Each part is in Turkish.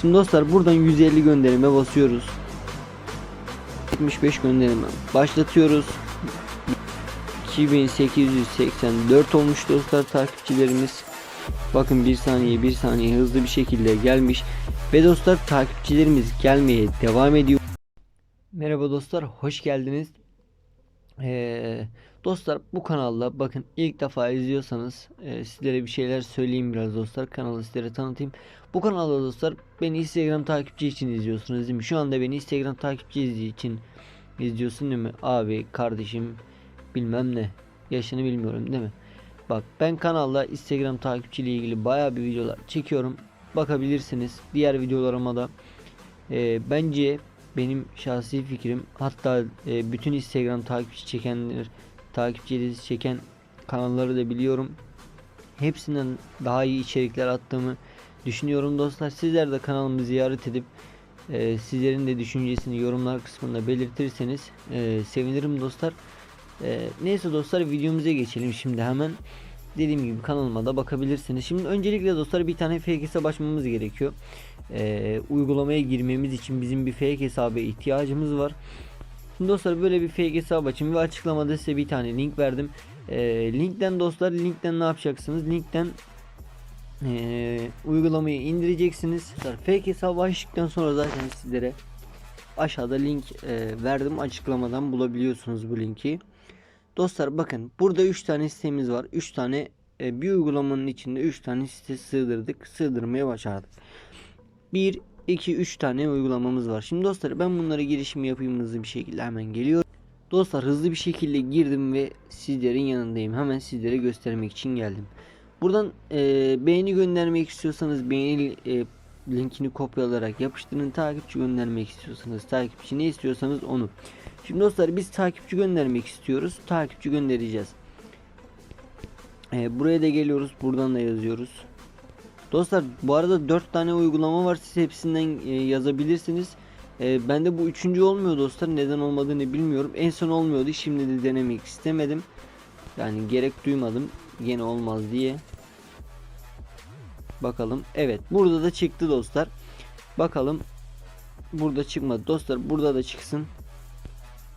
Şimdi dostlar buradan 150 gönderime basıyoruz. 75 gönderime başlatıyoruz. 2884 olmuş dostlar takipçilerimiz. Bakın bir saniye bir saniye hızlı bir şekilde gelmiş. Ve dostlar takipçilerimiz gelmeye devam ediyor. Merhaba dostlar hoş geldiniz. Ee, dostlar bu kanalda bakın ilk defa izliyorsanız e, sizlere bir şeyler söyleyeyim biraz dostlar kanalı sizlere tanıtayım. Bu kanalda dostlar beni Instagram takipçi için izliyorsunuz değil mi? Şu anda beni Instagram takipçi için izliyorsun değil mi? Abi kardeşim bilmem ne yaşını bilmiyorum değil mi? Bak ben kanalda Instagram takipçiliği ilgili baya bir videolar çekiyorum. Bakabilirsiniz. Diğer videolarıma da e, bence benim şahsi fikrim hatta e, bütün Instagram takipçi çekenler takipçileri çeken kanalları da biliyorum. Hepsinden daha iyi içerikler attığımı düşünüyorum dostlar. Sizler de kanalımı ziyaret edip e, sizlerin de düşüncesini yorumlar kısmında belirtirseniz e, sevinirim dostlar. E, neyse dostlar videomuza geçelim şimdi hemen. Dediğim gibi kanalıma da bakabilirsiniz. Şimdi öncelikle dostlar bir tane fake hesap açmamız gerekiyor. E, uygulamaya girmemiz için bizim bir fake hesaba ihtiyacımız var. Şimdi dostlar böyle bir fake hesap açın ve açıklamada size bir tane link verdim. E, linkten dostlar linkten ne yapacaksınız? Linkten e, uygulamayı indireceksiniz. Dostlar, Fake hesabı açtıktan sonra zaten sizlere aşağıda link e, verdim açıklamadan bulabiliyorsunuz bu linki. Dostlar bakın burada 3 tane sitemiz var. 3 tane e, bir uygulamanın içinde 3 tane site sığdırdık. Sığdırmaya başardık. 1 2 3 tane uygulamamız var. Şimdi dostlar ben bunlara girişimi yapayım hızlı bir şekilde hemen geliyorum. Dostlar hızlı bir şekilde girdim ve sizlerin yanındayım. Hemen sizlere göstermek için geldim. Buradan e, beğeni göndermek istiyorsanız beğeni e, linkini kopyalayarak yapıştırın. Takipçi göndermek istiyorsanız takipçi ne istiyorsanız onu. Şimdi dostlar biz takipçi göndermek istiyoruz. Takipçi göndereceğiz. E, buraya da geliyoruz. Buradan da yazıyoruz. Dostlar bu arada 4 tane uygulama var. Siz hepsinden e, yazabilirsiniz. E, bende bu üçüncü olmuyor dostlar. Neden olmadığını bilmiyorum. En son olmuyordu. Şimdi de denemek istemedim. Yani gerek duymadım. Gene olmaz diye. Bakalım. Evet. Burada da çıktı dostlar. Bakalım. Burada çıkmadı. Dostlar burada da çıksın.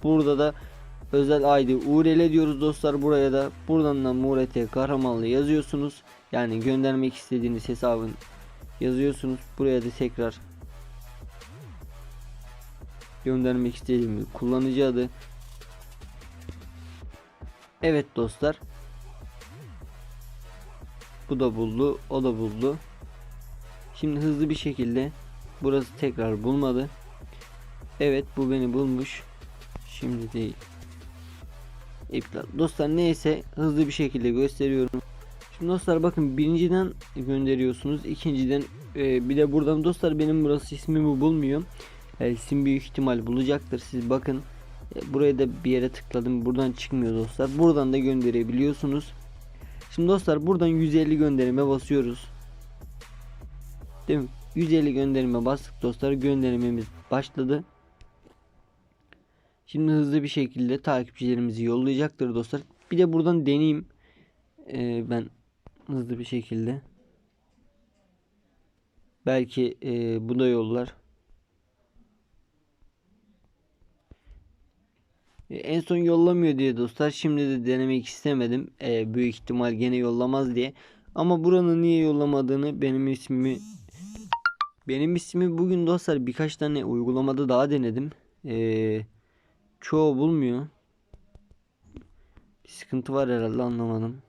Burada da özel ID URL diyoruz dostlar buraya da. Buradan da Murat Kahramanlı yazıyorsunuz. Yani göndermek istediğiniz hesabın yazıyorsunuz. Buraya da tekrar göndermek istediğim kullanıcı adı. Evet dostlar. Bu da buldu, o da buldu. Şimdi hızlı bir şekilde burası tekrar bulmadı. Evet bu beni bulmuş. Şimdi değil. İptal. Dostlar neyse hızlı bir şekilde gösteriyorum. Şimdi dostlar bakın birinciden gönderiyorsunuz. ikinciden e, bir de buradan dostlar benim burası ismimi bulmuyor. E, isim büyük ihtimal bulacaktır. Siz bakın. E, buraya da bir yere tıkladım. Buradan çıkmıyor dostlar. Buradan da gönderebiliyorsunuz. Şimdi dostlar buradan 150 gönderime basıyoruz. Değil mi? 150 gönderime bastık dostlar. Gönderimimiz başladı. Şimdi hızlı bir şekilde takipçilerimizi yollayacaktır dostlar. Bir de buradan deneyeyim. Ee, ben hızlı bir şekilde. Belki e, bu da yollar. E, En son yollamıyor diye dostlar. Şimdi de denemek istemedim. E, büyük ihtimal gene yollamaz diye. Ama buranın niye yollamadığını benim ismimi benim ismi bugün dostlar birkaç tane uygulamada daha denedim. E, çoğu bulmuyor. Bir sıkıntı var herhalde anlamadım.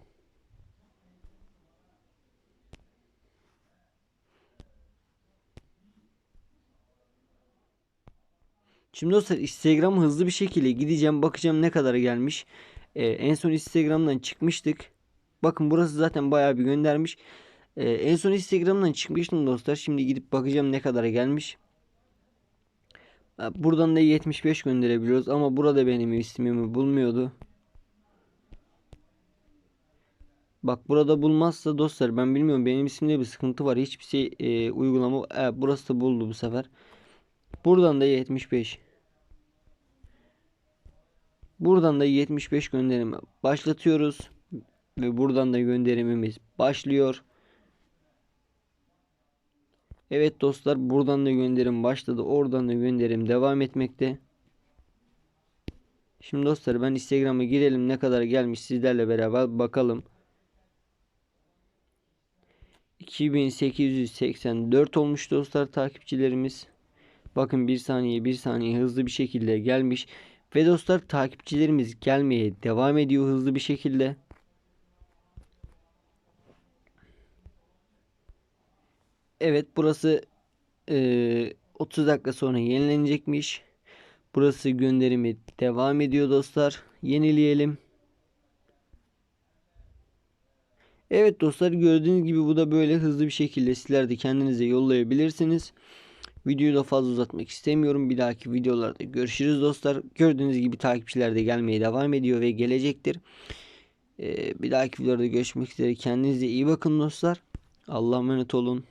Şimdi dostlar Instagram hızlı bir şekilde gideceğim bakacağım ne kadar gelmiş. Ee, en son Instagram'dan çıkmıştık. Bakın burası zaten bayağı bir göndermiş. Ee, en son Instagram'dan çıkmıştım dostlar. Şimdi gidip bakacağım ne kadar gelmiş. Ee, Buradan da 75 gönderebiliyoruz ama burada benim ismimi bulmuyordu. Bak burada bulmazsa dostlar ben bilmiyorum benim isimde bir sıkıntı var. Hiçbir şey e, uygulama e, burası da buldu bu sefer. Buradan da 75. Buradan da 75 gönderimi başlatıyoruz. Ve buradan da gönderimimiz başlıyor. Evet dostlar buradan da gönderim başladı. Oradan da gönderim devam etmekte. Şimdi dostlar ben Instagram'a girelim ne kadar gelmiş sizlerle beraber bakalım. 2884 olmuş dostlar takipçilerimiz. Bakın bir saniye bir saniye hızlı bir şekilde gelmiş. Ve dostlar takipçilerimiz gelmeye devam ediyor hızlı bir şekilde. Evet burası eee, 30 dakika sonra yenilenecekmiş. Burası gönderimi devam ediyor dostlar. Yenileyelim. Evet dostlar gördüğünüz gibi bu da böyle hızlı bir şekilde sizler de kendinize yollayabilirsiniz. Videoyu da fazla uzatmak istemiyorum. Bir dahaki videolarda görüşürüz dostlar. Gördüğünüz gibi takipçiler de gelmeye devam ediyor ve gelecektir. Ee, bir dahaki videoda görüşmek üzere. Kendinize iyi bakın dostlar. Allah'a emanet olun.